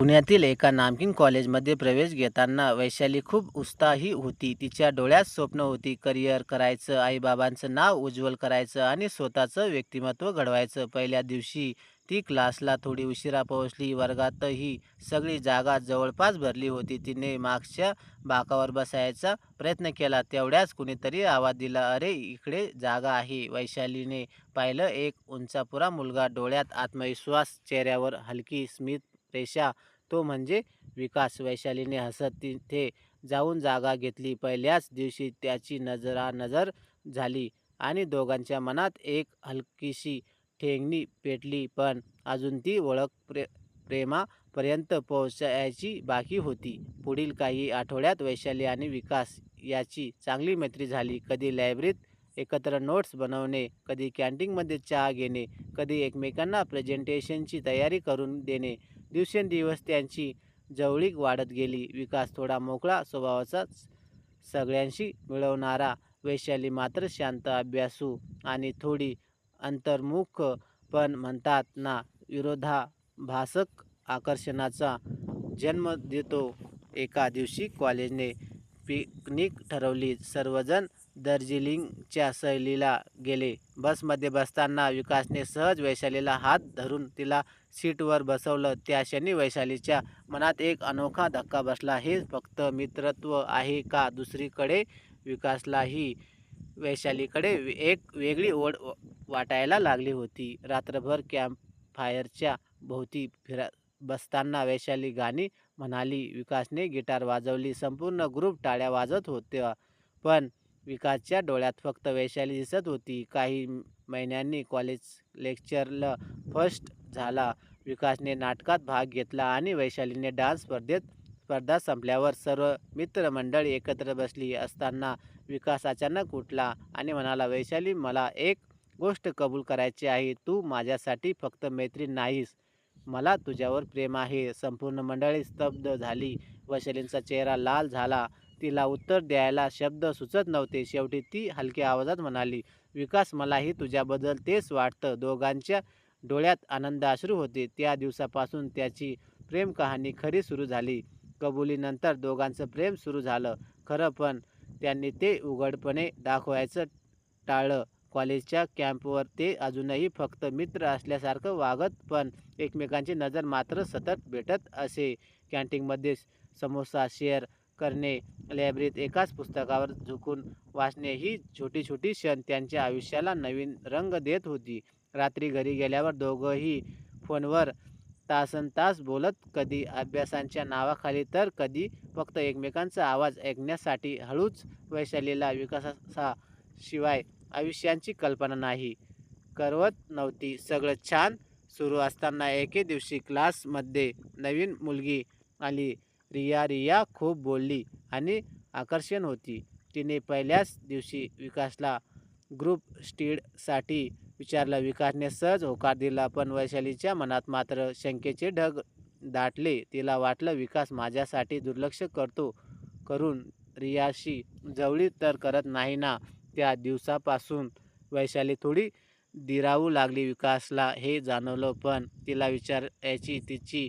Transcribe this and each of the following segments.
पुण्यातील एका नामकीन कॉलेजमध्ये प्रवेश घेताना वैशाली खूप उत्साही होती. तिच्या डोळ्यात स्वप्न होती करिअर करायचं आईबाबांचं नाव उज्ज्वल करायचं आणि स्वतःचं व्यक्तिमत्व घडवायचं. पहिल्या दिवशी ती क्लासला थोडी उशिरा पोहोचली. वर्गातही सगळी जागा जवळपास भरली होती. तिने मागच्या बाकावर बसायचा प्रयत्न केला. तेवढ्याच कुणीतरी आवाज दिला अरे इकडे जागा आहे. वैशालीने पाहिलं एक उंचापुरा मुलगा डोळ्यात आत्मविश्वास चेहऱ्यावर हलकी स्मित रेषा तो म्हणजे विकास. वैशालीने हसत तिथे जाऊन जागा घेतली. पहिल्याच दिवशी त्याची नजरानजर झाली आणि दोघांच्या मनात एक हलकीशी ठेंगणी पेटली. पण अजून ती ओळख प्रे प्रेमापर्यंत पोहोचायची बाकी होती. पुढील काही आठवड्यात वैशाली आणि विकास याची चांगली मैत्री झाली. कधी लायब्ररीत एकत्र नोट्स बनवणे कधी कॅन्टीनमध्ये चहा घेणे कधी एकमेकांना प्रेझेंटेशनची तयारी करून देणे. दिवसेंदिवस त्यांची जवळीक वाढत गेली. विकास थोडा मोकळा स्वभावाचाच सगळ्यांशी मिळवणारा वैशाली मात्र शांत अभ्यासू आणि थोडी अंतर्मुख पण म्हणतात ना विरोधाभासक आकर्षणाचा जन्म देतो. एका दिवशी कॉलेजने पिकनिक ठरवली. सर्वजण दार्जिलिंगच्या सहलीला गेले. बसमध्ये बसताना विकासने सहज वैशालीला हात धरून तिला सीटवर बसवलं. त्या क्षणी वैशालीच्या मनात एक अनोखा धक्का बसला. हे फक्त मित्रत्व आहे का? दुसरीकडे विकासलाही वैशालीकडे एक वेगळी ओढ वाटायला लागली होती. रात्रभर कॅम्प फायरच्या भोवती फिरा बसताना वैशाली गाणी म्हणाली. विकासने गिटार वाजवली. संपूर्ण ग्रुप टाळ्या वाजत होत्या. पण विकासच्या डोळ्यात फक्त वैशाली दिसत होती. काही महिन्यांनी कॉलेज लेक्चरला फर्स्ट झाला. विकासने नाटकात भाग घेतला आणि वैशालीने डान्स स्पर्धेत स्पर्धा संपल्यावर सर्व मित्रमंडळी एकत्र बसली असताना विकास अचानक उठला आणि म्हणाला वैशाली मला एक गोष्ट कबूल करायची आहे. तू माझ्यासाठी फक्त मैत्रीण नाहीस. मला तुझ्यावर प्रेम आहे. संपूर्ण मंडळी स्तब्ध झाली. वैशालींचा चेहरा लाल झाला. तिला उत्तर द्यायला शब्द सुचत नव्हते. शेवटी ती हलक्या आवाजात म्हणाली विकास मलाही तुझ्याबद्दल तेच वाटतं. दोघांच्या डोळ्यात आनंद अश्रू होते. त्या दिवसापासून त्याची प्रेम कहाणी खरी सुरू झाली. कबुलीनंतर दोघांचं प्रेम सुरू झालं. खरं पण त्यांनी ते उघडपणे दाखवायचं टाळलं. कॉलेजच्या कॅम्पवर ते अजूनही फक्त मित्र असल्यासारखं वागत पण एकमेकांची नजर मात्र सतत भेटत असे. कॅन्टीनमध्ये समोसा शेअर करणे लायब्ररीत एकाच पुस्तकावर झुकून वाचणे ही छोटी छोटी क्षण. त्यांच्या आयुष्याला नवीन रंग देत होती. रात्री घरी गेल्यावर दोघंही फोनवर तासन तास बोलत कधी अभ्यासांच्या नावाखाली तर कधी फक्त एकमेकांचा आवाज ऐकण्यासाठी. हळूच वैशालीला विकासाशिवाय आयुष्यांची कल्पना नाही. करवत नव्हती. सगळं छान. सुरू असताना एके दिवशी क्लासमध्ये नवीन मुलगी आली. रिया रिया खूप बोलली आणि आकर्षण होती. तिने पहिल्याच दिवशी विकासला ग्रुप स्टीडसाठी विचारलं विकासने सहज होकार दिला पण वैशालीच्या मनात मात्र शंकेचे ढग दाटले. तिला वाटलं विकास माझ्यासाठी दुर्लक्ष करतो करून रियाशी जवळी तर करत नाही ना. त्या दिवसापासून वैशाली थोडी दिरावू लागली विकासला हे जाणवलं पण तिला विचारायची तिची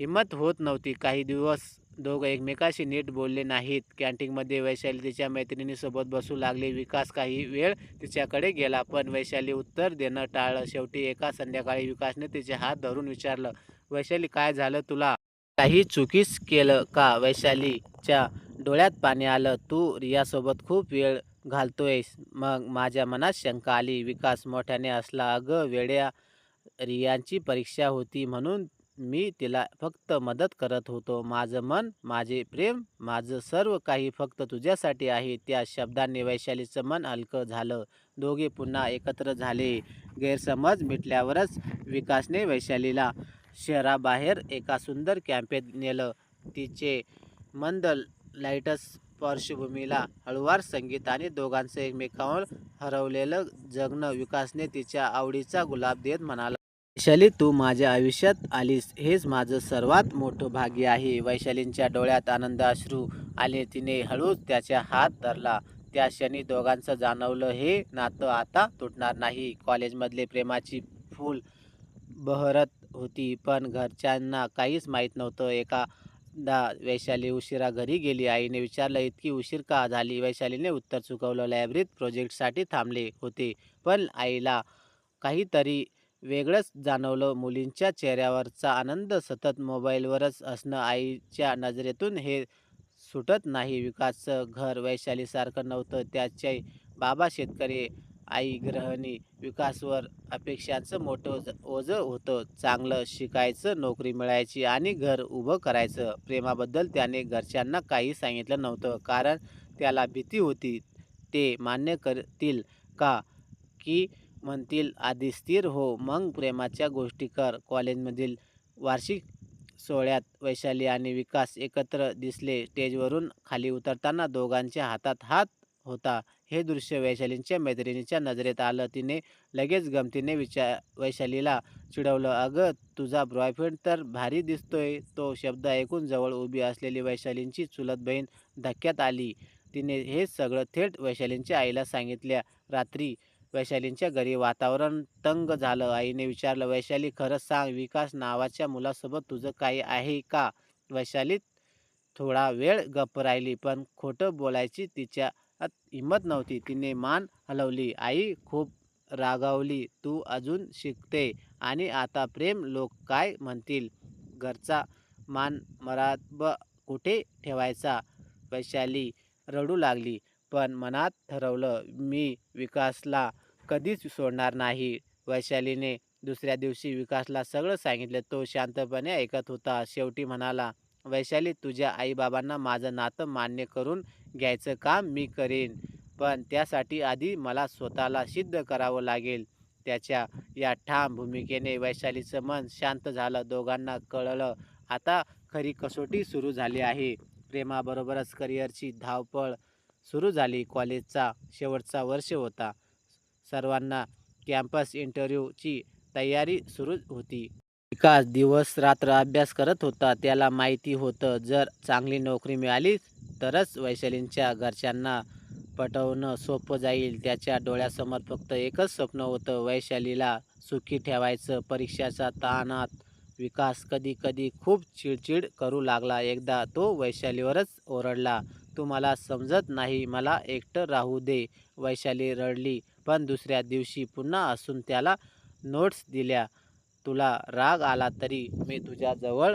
हिंमत होत नव्हती. काही दिवस दोघं एकमेकाशी नीट बोलले नाहीत. कॅन्टीनमध्ये वैशाली तिच्या मैत्रिणीसोबत बसू लागली. विकास काही वेळ तिच्याकडे गेला पण वैशाली उत्तर देणं टाळलं. शेवटी एका संध्याकाळी विकासने तिचे हात धरून विचारलं वैशाली काय झालं तुला? काही चुकीस केलं का वैशालीच्या डोळ्यात पाणी आलं तू रियासोबत खूप वेळ घालतोयस. मग माझ्या मनात शंका आली. विकास मोठ्याने असला अगं वेड्या रियांची परीक्षा होती म्हणून मी तिला फक्त मदत करत होतो. माझं मन माझे प्रेम माझं सर्व काही फक्त तुझ्यासाठी आहे. त्या शब्दांनी वैशालीचं मन हलकं झालं. दोघे पुन्हा एकत्र झाले. गैरसमज मिटल्यावरच विकासने वैशालीला शहराबाहेर एका सुंदर कॅम्पेत नेलं. तिचे मंद लाईटस पार्श्वभूमीला हळुवार संगीत आणि दोघांचं एकमेकांवर हरवलेलं जगणं विकासने तिच्या आवडीचा गुलाब देत म्हणाला. वैशाली तू माझ्या आयुष्यात आलीस हेच माझं सर्वात मोठं भाग्य आहे. वैशालींच्या डोळ्यात आनंद अश्रू आले तिने हळूच त्याच्या हात धरला. त्या क्षणी दोघांचं जाणवलं हे नातं आता तुटणार नाही. कॉलेजमधले प्रेमाची फूल बहरत होती पण घरच्यांना काहीच माहीत नव्हतं. एकादा वैशाली उशिरा घरी गेली. आईने विचारलं इतकी उशीर का झाली? वैशालीने उत्तर चुकवलं लायब्ररीत प्रोजेक्टसाठी थांबले होते पण आईला काहीतरी वेगळंच जाणवलं मुलींच्या चेहऱ्यावरचा आनंद. सतत मोबाईलवरच असणं आईच्या नजरेतून हे सुटत नाही. विकासचं घर वैशालीसारखं नव्हतं. त्याचे बाबा शेतकरी आई ग्रहणी विकासवर अपेक्षांचं मोठं ओझं होतं. चांगलं शिकायचं नोकरी मिळायची आणि घर उभं करायचं. प्रेमाबद्दल त्याने घरच्यांना काही सांगितलं नव्हतं. कारण त्याला भीती होती. ते मान्य करतील का की म्हणतील आधी स्थिर हो मग प्रेमाच्या गोष्टी कर. कॉलेजमधील वार्षिक सोहळ्यात वैशाली आणि विकास एकत्र दिसले. स्टेजवरून खाली उतरताना दोघांच्या हातात हात होता. हे दृश्य वैशालींच्या मैत्रिणीच्या नजरेत आलं. तिने लगेच गमतीने विचार वैशालीला चिडवलं अगं तुझा बॉयफ्रेंड तर भारी दिसतोय. तो शब्द ऐकून जवळ उभी असलेली वैशालींची चुलत बहीण धक्क्यात आली. तिने हे सगळं थेट वैशालींच्या आईला सांगितल्या. रात्री वैशालींच्या घरी वातावरण तंग झालं. आईने विचारलं वैशाली खरंच सांग विकास नावाच्या मुलासोबत तुझं काही आहे का? वैशाली थोडा वेळ गप्प राहिली पण खोटं बोलायची तिच्या हिंमत नव्हती. तिने मान हलवली आई खूप रागावली तू अजून शिकते आणि आता प्रेम लोक काय म्हणतील? घरचा मान मराब कुठे ठेवायचा? वैशाली रडू लागली पण मनात ठरवलं मी विकासला कधीच सोडणार नाही. वैशालीने दुसऱ्या दिवशी विकासला सगळं सांगितलं. तो शांतपणे ऐकत होता. शेवटी म्हणाला वैशाली तुझ्या आईबाबांना माझं नातं मान्य करून घ्यायचं काम मी करेन. पण त्यासाठी आधी मला स्वतःला सिद्ध करावं लागेल. त्याच्या या ठाम भूमिकेने वैशालीचं मन शांत झालं. दोघांना कळलं आता खरी कसोटी सुरू झाली आहे. प्रेमाबरोबरच करिअरची धावपळ सुरू झाली. कॉलेजचा शेवटचा वर्ष होता. सर्वांना कॅम्पस इंटरव्ह्यूची तयारी सुरू होती. विकास दिवस रात्र अभ्यास करत होता त्याला माहिती होतं जर चांगली नोकरी मिळाली तरच वैशालींच्या घरच्यांना पटवणं सोपं जाईल. त्याच्या डोळ्यासमोर फक्त एकच स्वप्न होतं वैशालीला सुखी ठेवायचं. परीक्षाच्या ताणात विकास कधी कधी खूप चिडचिड करू लागला. एकदा तो वैशालीवरच ओरडला तू मला समजत नाही मला एकटं राहू दे. वैशाली रडली पण दुसऱ्या दिवशी पुन्हा असून त्याला नोट्स दिल्या. तुला राग आला तरी मी तुझ्याजवळ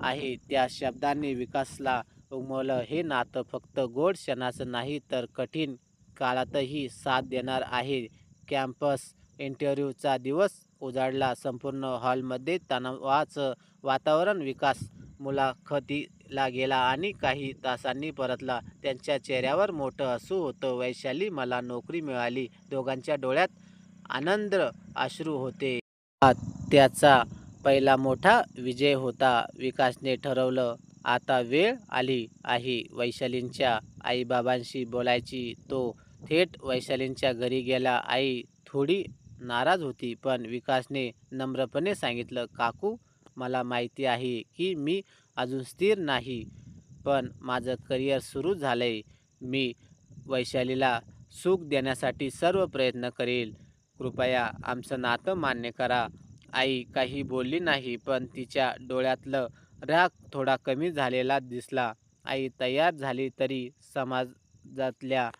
आहे. त्या शब्दांनी विकासला उमवलं. हे नातं फक्त गोड क्षणाचं नाही तर कठीण काळातही साथ देणार आहे. कॅम्पस इंटरव्ह्यूचा दिवस उजाडला संपूर्ण हॉलमध्ये तणावाचं वातावरण विकास मुलाखतीला गेला आणि काही तासांनी परतला. त्यांच्या चेहऱ्यावर मोठं हसू होतं. वैशाली मला नोकरी मिळाली. दोघांच्या डोळ्यात आनंद अश्रू होते. त्याचा पहिला मोठा विजय होता. विकासने ठरवलं आता वेळ आली आहे वैशालींच्या आईबाबांशी बोलायची. तो थेट वैशालींच्या घरी गेला. आई थोडी नाराज होती पण विकासने नम्रपणे सांगितलं काकू मला माहिती आहे की मी अजून स्थिर नाही पण माझं करिअर सुरू झालं आहे मी वैशालीला सुख देण्यासाठी सर्व प्रयत्न करेल. कृपया आमचं नातं मान्य करा. आई काही बोलली नाही पण तिच्या डोळ्यातलं राग थोडा कमी झालेला दिसला. आई तयार झाली तरी समाजातल्या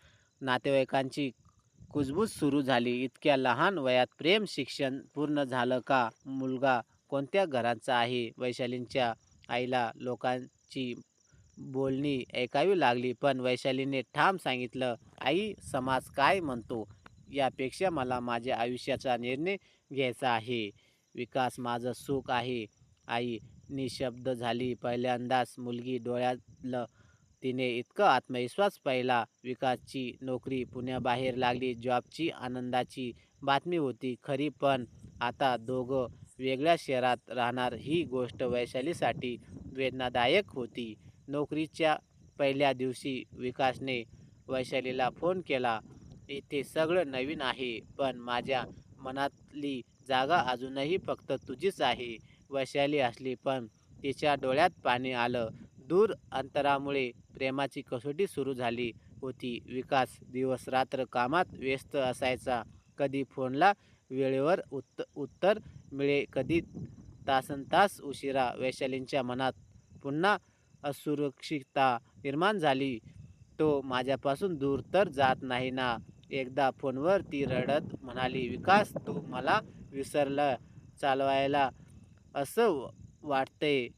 नातेवाईकांची कुजबूज सुरू झाली. इतक्या लहान वयात प्रेम शिक्षण पूर्ण झालं का? मुलगा कोणत्या घरांचा आहे? वैशालींच्या आईला लोकांची बोलणी ऐकावी लागली पण वैशालीने ठाम सांगितलं आई समाज काय म्हणतो? यापेक्षा मला माझ्या आयुष्याचा निर्णय घ्यायचा आहे. विकास माझं सुख आहे. आई निशब्द झाली. पहिल्यांदाच मुलगी डोळ्यातलं तिने इतकं आत्मविश्वास पाहिला. विकासची नोकरी पुण्याबाहेर लागली जॉबची आनंदाची बातमी होती. खरी पण आता दोघं वेगळ्या शहरात राहणार ही गोष्ट वैशालीसाठी वेदनादायक होती. नोकरीच्या पहिल्या दिवशी विकासने वैशालीला फोन केला इथे सगळं नवीन आहे पण माझ्या मनातली जागा अजूनही फक्त तुझीच आहे. वैशाली असली पण तिच्या डोळ्यात पाणी आलं. दूर अंतरामुळे प्रेमाची कसोटी सुरू झाली होती. विकास दिवस रात्र कामात व्यस्त असायचा. कधी फोनला वेळेवर उत्त उत्तर मिळे कधी तासन तास उशिरा वैशालींच्या मनात पुन्हा असुरक्षितता निर्माण झाली. तो माझ्यापासून दूर तर जात नाही ना. एकदा फोनवर ती रडत म्हणाली विकास तू मला विसरलं चालवायला असं वाटतंय.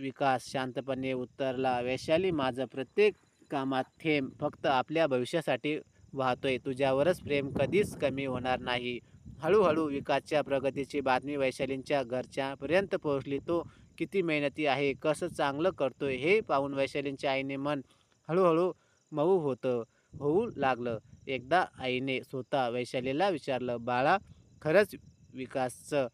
विकास शांतपणे उत्तरला वैशाली माझं प्रत्येक कामात थेंब फक्त आपल्या भविष्यासाठी वाहतोय. तुझ्यावरच प्रेम कधीच कमी होणार नाही. हळूहळू विकासच्या प्रगतीची बातमी वैशालींच्या घरच्यापर्यंत पोहोचली. तो किती मेहनती आहे कसं चांगलं करतोय हे पाहून वैशालींच्या आईने मन हळूहळू मऊ होतं होऊ लागलं. एकदा आईने स्वतः वैशालीला विचारलं बाळा खरंच विकासचं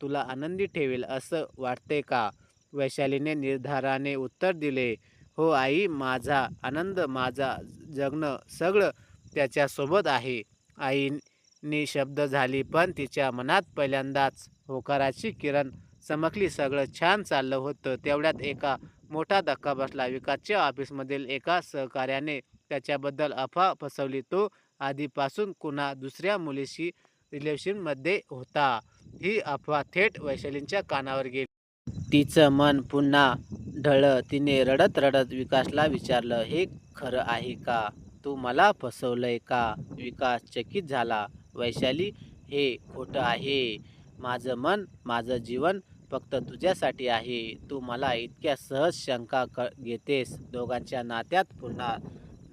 तुला आनंदी ठेवेल असं वाटते का? वैशालीने निर्धाराने उत्तर दिले हो आई माझा आनंद माझा जगणं सगळं त्याच्यासोबत आहे. आईने शब्द झाली पण तिच्या मनात पहिल्यांदाच होकाराची किरण चमकली. सगळं छान चाललं होतं. तेवढ्यात एका मोठा धक्का बसला. विकासच्या ऑफिसमधील एका सहकार्याने त्याच्याबद्दल अफवा फसवली तो आधीपासून कुणा दुसऱ्या मुलीशी रिलेशनमध्ये होता. ही अफवा थेट वैशालींच्या कानावर गेली. तिचं मन पुन्हा ढळलं. तिने रडत रडत विकासला विचारलं हे खरं आहे का? तू मला फसवलंय का? विकास चकित झाला. वैशाली हे खोटं आहे. माझं मन माझं जीवन फक्त तुझ्यासाठी आहे. तू मला इतक्या सहज शंका क घेतेस. दोघांच्या नात्यात पुन्हा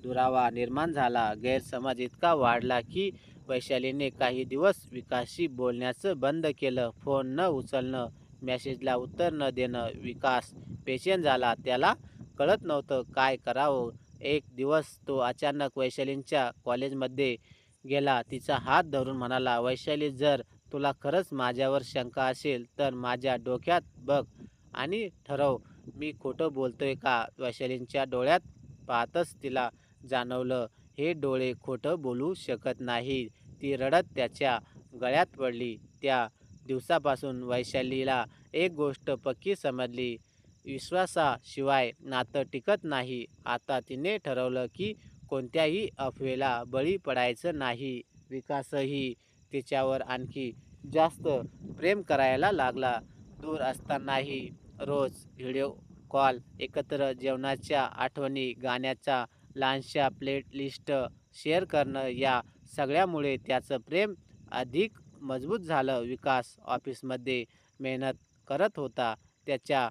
दुरावा निर्माण झाला. गैरसमज इतका वाढला की वैशालीने काही दिवस विकासशी बोलण्याचं बंद केलं. फोन न उचलणं मेसेजला उत्तर न देणं विकास पेशंट झाला त्याला कळत नव्हतं काय करावं. एक दिवस तो अचानक वैशालींच्या कॉलेजमध्ये गेला. तिचा हात धरून म्हणाला वैशाली जर तुला खरंच माझ्यावर शंका असेल तर माझ्या डोक्यात बघ आणि ठरव. मी खोटं बोलतोय का? वैशालींच्या डोळ्यात पाहतच तिला जाणवलं हे डोळे खोटं बोलू शकत नाही. ती रडत त्याच्या गळ्यात पडली. त्या दिवसापासून वैशालीला एक गोष्ट पक्की समजली. विश्वासाशिवाय नातं टिकत नाही. आता तिने ठरवलं की कोणत्याही अफवेला बळी पडायचं नाही. विकासही तिच्यावर आणखी जास्त प्रेम करायला लागला. दूर असतानाही रोज व्हिडिओ कॉल एकत्र जेवणाच्या आठवणी गाण्याचा लहानशा प्लेटलिस्ट शेअर करणं या सगळ्यामुळे त्याचं प्रेम अधिक मजबूत झालं. विकास ऑफिसमध्ये मेहनत करत होता. त्याच्या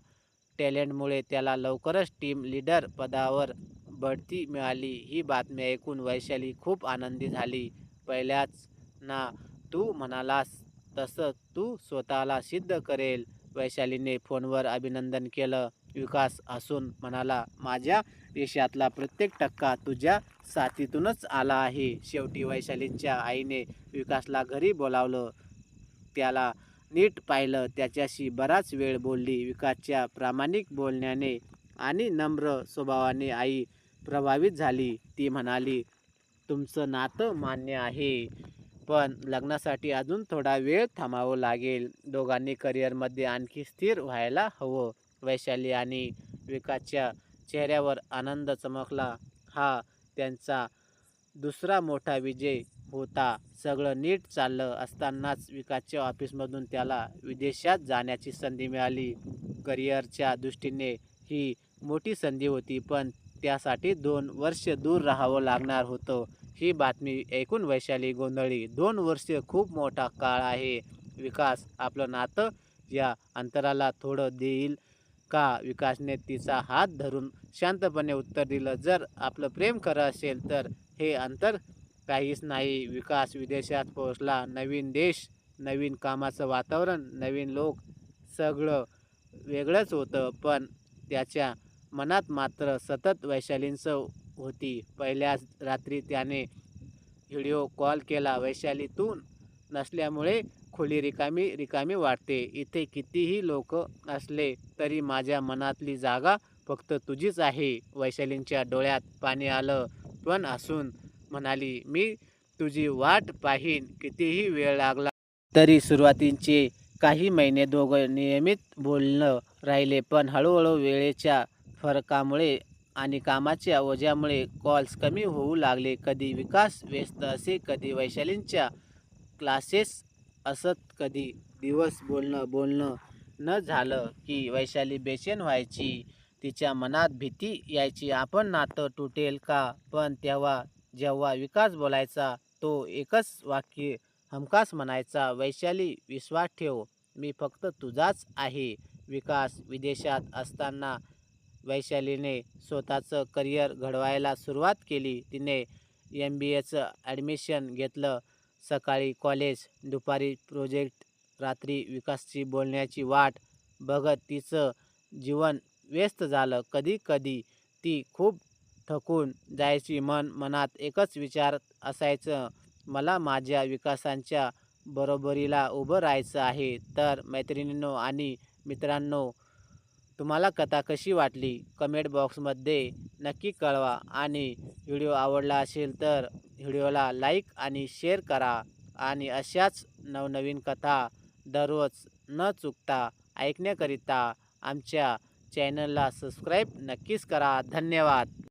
टॅलेंटमुळे त्याला लवकरच टीम लीडर पदावर बढती मिळाली. ही बातमी ऐकून वैशाली खूप आनंदी झाली. पहिल्याच ना तू म्हणालास तसं तू स्वतःला सिद्ध करेल. वैशालीने फोनवर अभिनंदन केलं. विकास असून म्हणाला माझ्या यशातला प्रत्येक टक्का तुझ्या साथीतूनच आला आहे. शेवटी वैशालींच्या आईने विकासला घरी बोलावलं. त्याला नीट पाहिलं. त्याच्याशी बराच वेळ बोलली. विकासच्या प्रामाणिक बोलण्याने आणि नम्र स्वभावाने आई प्रभावित झाली. ती म्हणाली तुमचं नातं मान्य आहे. पण लग्नासाठी अजून थोडा वेळ थांबावं लागेल. दोघांनी करिअरमध्ये आणखी स्थिर व्हायला हवं. वैशाली आणि विकासच्या चेहऱ्यावर आनंद चमकला. हा त्यांचा दुसरा मोठा विजय होता. सगळं नीट चाललं असतानाच विकासच्या ऑफिसमधून त्याला विदेशात जाण्याची संधी मिळाली. करिअरच्या दृष्टीने ही मोठी संधी होती पण त्यासाठी दोन वर्ष दूर राहावं लागणार होतं. ही बातमी ऐकून वैशाली गोंधळी दोन वर्ष खूप मोठा काळ आहे. विकास आपलं नातं या अंतराला थोडं देईल. का विकासने तिचा हात धरून शांतपणे उत्तर दिलं जर आपलं प्रेम खरं असेल तर हे अंतर काहीच नाही. विकास विदेशात पोहोचला. नवीन देश नवीन कामाचं वातावरण नवीन लोक सगळं वेगळंच होतं. पण त्याच्या मनात मात्र सतत वैशालींचं होती. पहिल्याच रात्री त्याने व्हिडिओ कॉल केला. वैशाली तू नसल्यामुळे खोली रिकामी रिकामी वाटते. इथे कितीही लोक असले तरी माझ्या मनातली जागा फक्त तुझीच आहे. वैशालींच्या डोळ्यात पाणी आलं पण असून म्हणाली मी तुझी वाट पाहीन. कितीही वेळ लागला तरी सुरुवातीचे काही महिने दोघं नियमित बोलणं राहिले पण हळूहळू वेळेच्या फरकामुळे आणि कामाच्या ओझ्यामुळे कॉल्स कमी होऊ लागले. कधी विकास व्यस्त असे कधी वैशालींच्या क्लासेस असत कधी दिवस बोलणं बोलणं न झालं की वैशाली बेचैन व्हायची. तिच्या मनात भीती यायची आपण नातं तुटेल का? पण तेव्हा जेव्हा विकास बोलायचा तो एकच वाक्य हमखास म्हणायचा वैशाली विश्वास ठेव. मी फक्त तुझाच आहे. विकास विदेशात असताना वैशालीने स्वतःचं करिअर घडवायला सुरुवात केली. तिने एम बी एचं ॲडमिशन घेतलं. सकाळी कॉलेज दुपारी प्रोजेक्ट रात्री विकासची बोलण्याची वाट बघत तिचं जीवन व्यस्त झालं. कधी कधी ती खूप थकून जायची मन मनात एकच विचार असायचं मला माझ्या विकासांच्या बरोबरीला उभं राहायचं आहे. तर मैत्रिणींनो आणि मित्रांनो तुम्हाला कथा कशी वाटली? कमेंट बॉक्समध्ये नक्की कळवा. आणि व्हिडिओ आवडला असेल तर व्हिडिओला लाईक आणि शेअर करा आणि अशाच नवनवीन कथा दररोज न चुकता ऐकण्याकरिता आमच्या चॅनलला सबस्क्राईब नक्कीच करा. धन्यवाद.